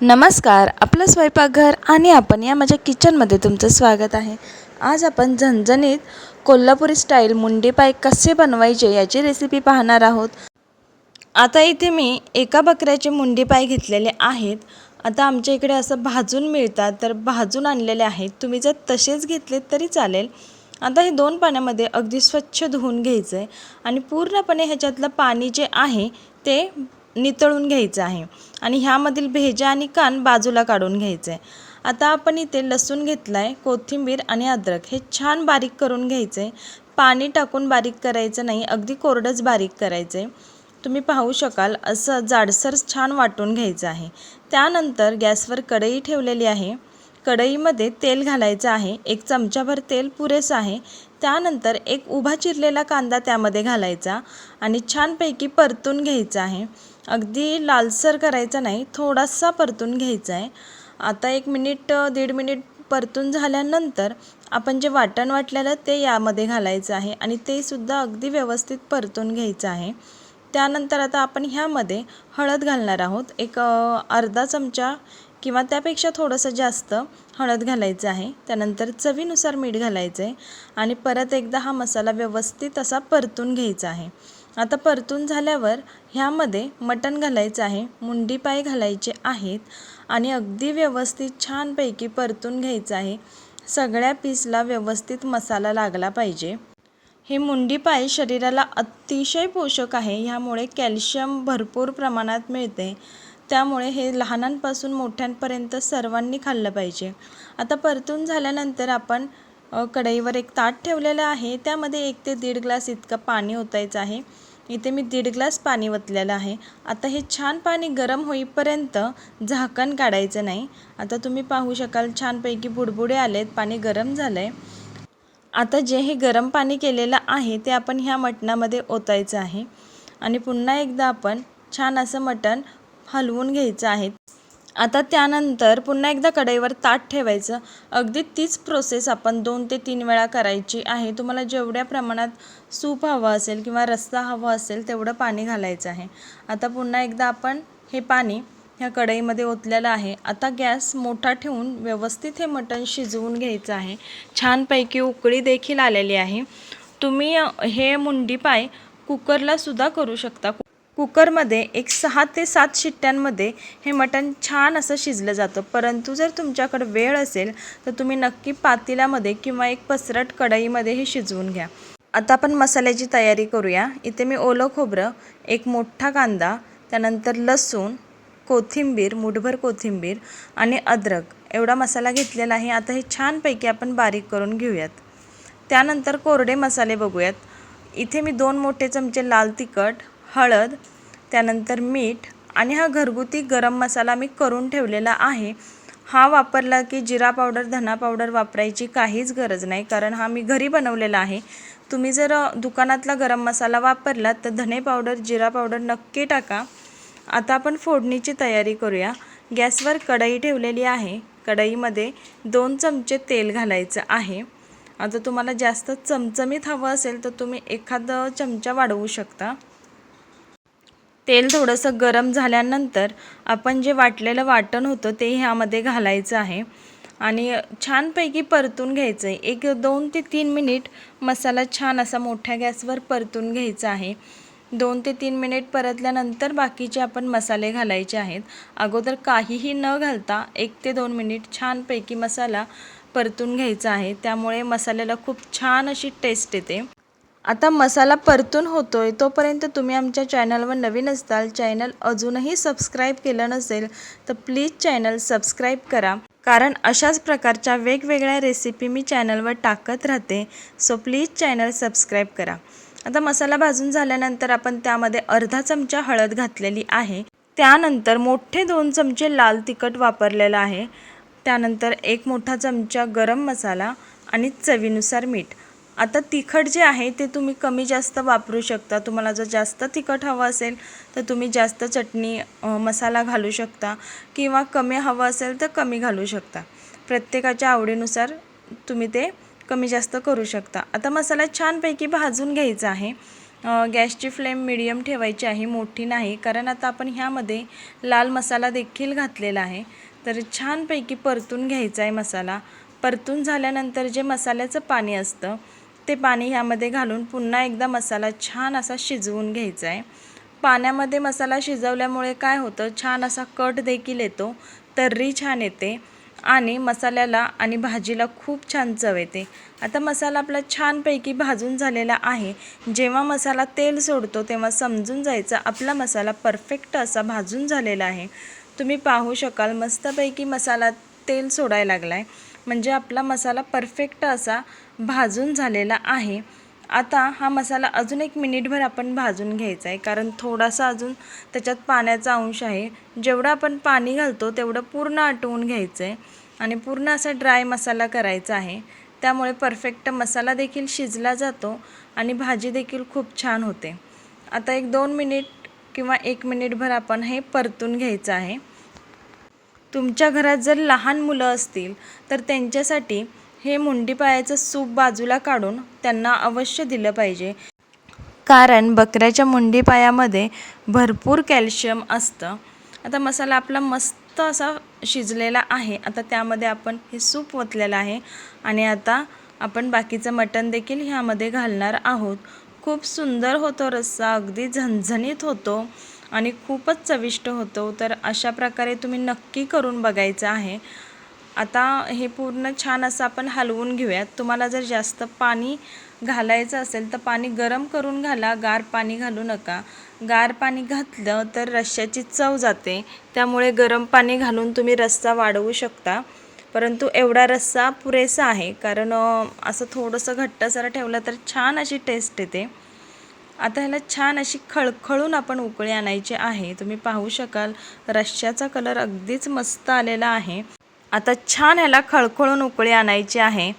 नमस्कार आपलं स्वयंपाकघर आणि आपण या माझ्या किचनमध्ये तुमचं स्वागत आहे. आज आपण झणझणीत कोल्हापुरी स्टाईल मुंडी पाय कसे बनवायचे याची रेसिपी पाहणार आहोत. आता इथे मी एका बकऱ्याचे मुंडी पाय घेतलेले आहेत. आता आमच्या इकडे असं भाजून मिळतात तर भाजून आणलेले आहेत. तुम्ही जर तसेच घेतलेत तरी चालेल. आता हे दोन पाण्यामध्ये अगदी स्वच्छ धुवून घ्यायचं आहे आणि पूर्णपणे ह्याच्यातलं पाणी जे आहे ते नितळून घ्यायचं आहे. आणि ह्यामधील भेजा आणि कान बाजूला काढून घ्यायचं. आहे आता आपण इथे लसूण घेतला आहे कोथिंबीर आणि अद्रक हे छान बारीक करून घ्यायचं. आहे पाणी टाकून बारीक करायचं नाही अगदी कोरडंच बारीक करायचं. आहे तुम्ही पाहू शकाल असं जाडसर छान वाटून घ्यायचं आहे. त्यानंतर गॅसवर कढई ठेवलेली आहे. कढईमध्ये तेल घालायचं आहे. एक चमचाभर तेल पुरेसं आहे. त्यानंतर एक उभा चिरलेला कांदा त्यामध्ये घालायचा आणि छानपैकी परतून घ्यायचा आहे. अगदी लालसर करायचा नाही थोडासा परतून घ्यायचा आहे. आता एक मिनिट दीड मिनिट परतून झाल्यानंतर आपण जे वाटण वाटलेलं ते यामध्ये घालायचं आहे आणि ते सुद्धा अगदी व्यवस्थित परतून घ्यायचं आहे. त्यानंतर आता आपण ह्यामध्ये हळद घालणार आहोत. एक अर्धा चमचा किंवा त्यापेक्षा थोडंसं जास्त हळद घालायचं आहे. त्यानंतर चवीनुसार मीठ घालायचं आहे आणि परत एकदा हा मसाला व्यवस्थित असा परतून घ्यायचा आहे. आता परतून झाल्यावर ह्यामध्ये मटण घालायचं आहे मुंडी पाय घालायचे आहेत आणि अगदी व्यवस्थित छानपैकी परतून घ्यायचं आहे. सगळ्या पीसला व्यवस्थित मसाला लागला पाहिजे. हे मुंडी पाय शरीराला अतिशय पोषक आहे. ह्यामुळे कॅल्शियम भरपूर प्रमाणात मिळते. त्यामुळे हे लहानांपासून मोठ्यांपर्यंत सर्वांनी खाल्लं पाहिजे. आता परतून झाल्यानंतर आपण कढईवर एक ताट ठेवलेलं आहे. त्यामध्ये एक ते दीड ग्लास इतकं पाणी ओतायचं आहे. इथे मी दीड ग्लास पाणी ओतलेलं आहे. आता हे छान पाणी गरम होईपर्यंत झाकण काढायचं नाही. आता तुम्ही पाहू शकाल छानपैकी बुडबुडे आलेत पाणी गरम झालं आहे आता जे हे गरम पाणी केलेलं आहे ते आपण ह्या मटणामध्ये ओतायचं आहे. आणि पुन्हा एकदा आपण छान असं मटण हलवून घ्यायचं आहे. आता त्यानंतर पुन्हा एकदा कढईवर ताट ठेवायचं. अगदी तीच प्रोसेस आपण दोन ते तीन वेळा करायची आहे. तुम्हाला जेवढ्या प्रमाणात सूप हवं असेल किंवा रस्सा हवा असेल तेवढं पाणी घालायचं आहे. आता पुन्हा एकदा आपण हे पाणी ह्या कढईमध्ये ओतलेलं आहे. आता गॅस मोठा ठेवून व्यवस्थित हे मटण शिजवून घ्यायचं आहे. छानपैकी उकळी देखील आलेली आहे. तुम्ही हे मुंडी पाय कुकरलासुद्धा करू शकता. कुकरमध्ये एक सहा ते सात शिट्ट्यांमध्ये हे मटण छान असं शिजलं जातं. परंतु जर तुमच्याकडे वेळ असेल तर तुम्ही नक्की पातेल्यामध्ये किंवा एक पसरट कढईमध्ये हे शिजवून घ्या. आता आपण मसाल्याची तयारी करूया. इथे मी ओलं खोबरं एक मोठा कांदा त्यानंतर लसूण कोथिंबीर मुठभर कोथिंबीर आणि अद्रक. एवढा मसाला घेतलेला आहे. आता हे छानपैकी आपण बारीक करून घेऊयात. त्यानंतर कोरडे मसाले बघूयात. इथे मी दोन मोठे चमचे लाल तिखट हळद त्यानंतर मीठ आणि हा घरगुती गरम मसाला मी करून ठेवलेला आहे. हा वापरला की जिरा पावडर धना पावडर वापरायची काहीच गरज नाही कारण हा मी घरी बनवलेला आहे. तुम्ही जर दुकानातला गरम मसाला वापरला तर धने पावडर जिरा पावडर नक्की टाका. आता आपण फोडणीची तयारी करूया. गॅसवर कढई ठेवलेली आहे. कढईमध्ये दोन चमचे तेल घालायचं आहे. आता तुम्हाला जास्त चमचमीत हवं असेल तर तुम्ही एखादं चमचा वाढवू शकता. तेल थोडंसं गरम झाल्यानंतर आपण जे वाटलेलं वाटण होतं ते ह्यामध्ये घालायचं आहे. आणि छानपैकी परतून घ्यायचं आहे. एक दोन ते तीन मिनिट मसाला छान असा मोठ्या गॅसवर परतून घ्यायचा आहे. दोन ते तीन मिनिट परतल्यानंतर बाकीचे आपण मसाले घालायचे आहेत. अगोदर काहीही न घालता एक ते दोन मिनिट छानपैकी मसाला परतून घ्यायचा आहे. त्यामुळे मसाल्याला खूप छान अशी टेस्ट येते. आता मसाला परतून होतो आहे तोपर्यंत तुम्ही आमच्या चॅनलवर नवीन असताल चॅनल अजूनही सबस्क्राईब केलं नसेल तर प्लीज चॅनल सबस्क्राईब करा. कारण अशाच प्रकारच्या वेगवेगळ्या रेसिपी मी चॅनलवर टाकत राहते सो प्लीज चॅनल सबस्क्राईब करा. आता मसाला भाजून झाल्यानंतर आपण त्यामध्ये अर्धा चमचा हळद घातलेली आहे. त्यानंतर मोठे दोन चमचे लाल तिखट वापरलेलं आहे. त्यानंतर एक मोठा चमचा गरम मसाला आणि चवीनुसार मीठ. आता तिखट जे आहे ते तुम्ही कमी जास्त वापरू शकता. तुम्हाला जर जास्त तिखट हवं असेल तर तुम्ही जास्त चटणी मसाला घालू शकता किंवा कमी हवं असेल तर कमी घालू शकता. प्रत्येकाच्या आवडीनुसार तुम्ही ते कमी जास्त करू शकता. आता मसाला छानपैकी भाजून घ्यायचा आहे. गॅसची फ्लेम मिडियम ठेवायची आहे मोठी नाही. कारण आता आपण ह्यामध्ये लाल मसाला देखील घातलेला आहे. तर छानपैकी परतून घ्यायचा आहे मसाला. परतून झाल्यानंतर जे मसाल्याचं पाणी असतं ते पाणी ह्यामध्ये घालून पुन्हा एकदा मसाला छान असा शिजवून घ्यायचा आहे. पाण्यामध्ये मसाला शिजवल्यामुळे काय होतं छान असा कट देखील येतो तर्री छान येते आणि मसाल्याला आणि भाजीला खूप छान चव येते. आता मसाला आपला छानपैकी भाजून झालेला आहे. जेव्हा मसाला तेल सोडतो तेव्हा समजून जायचं आपला मसाला परफेक्ट असा भाजून झालेला आहे. तुम्ही पाहू शकाल मस्तपैकी मसाला तेल सोडायला लागला आहे म्हणजे आपला मसाला परफेक्ट असा भाजून झालेला आहे. आता हा मसाला अजून एक मिनिटभर आपण भाजून घ्यायचा आहे. कारण थोडासा अजून त्याच्यात पाण्याचा अंश आहे. जेवढं आपण पाणी घालतो तेवढं पूर्ण आटवून घ्यायचं आहे आणि पूर्ण असा ड्राय मसाला करायचा आहे. त्यामुळे परफेक्ट मसाला देखील शिजला जातो आणि भाजी देखील खूप छान होते. आता एक दोन मिनिट किंवा एक मिनिटभर आपण हे परतून घ्यायचं आहे. तुमच्या घरात जर लहान मुलं असतील तर त्यांच्यासाठी हे मुंडीपायाचं सूप बाजूला काढून त्यांना अवश्य दिलं पाहिजे. कारण बकऱ्याच्या मुंडीपायामध्ये भरपूर कॅल्शियम असतं. आता मसाला आपला मस्त असा शिजलेला आहे. आता त्यामध्ये आपण हे सूप ओतलेलं आहे. आणि आता आपण बाकीचं मटण देखील ह्यामध्ये घालणार आहोत. खूप सुंदर होतो रस्सा. अगदी झणझणीत होतो. आणि खूपच चविष्ट होतो. तर अशा प्रकारे तुम्ही नक्की करून बघायचं आहे. आता हे पूर्ण छान असं आपण हलवून घेऊयात. तुम्हाला जर जास्त पाणी घालायचं असेल तर पाणी गरम करून घाला. गार पाणी घालू नका. गार पाणी घातलं तर रश्श्याची चव जाते. त्यामुळे गरम पाणी घालून तुम्ही रस्सा वाढवू शकता. परंतु एवढा रस्सा पुरेसा आहे. कारण असं थोडंसं घट्टसरं ठेवलं तर छान अशी टेस्ट येते. आता ह्याला छान अशी खळखळून आपण उकळी आणायची आहे. तुम्ही पाहू शकाल रश्श्याचा कलर अगदीच मस्त आलेला आहे. आता छान ह्याला खळखळून उकळी आणायची आहे.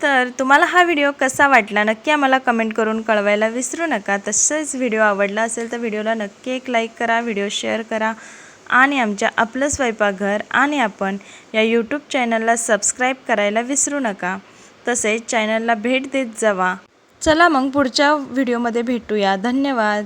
तर तुम्हाला हा व्हिडिओ कसा वाटला नक्की आम्हाला कमेंट करून कळवायला विसरू नका. तसंच व्हिडिओ आवडला असेल तर व्हिडिओला नक्की एक लाईक करा व्हिडिओ शेअर करा. आणि आमच्या आपलं स्वयंपाकघर आणि आपण या यूट्यूब चॅनलला सबस्क्राईब करायला विसरू नका. तसेच चॅनलला भेट देत जावा. चला मग पुढच्या व्हिडिओमध्ये भेटूया. धन्यवाद.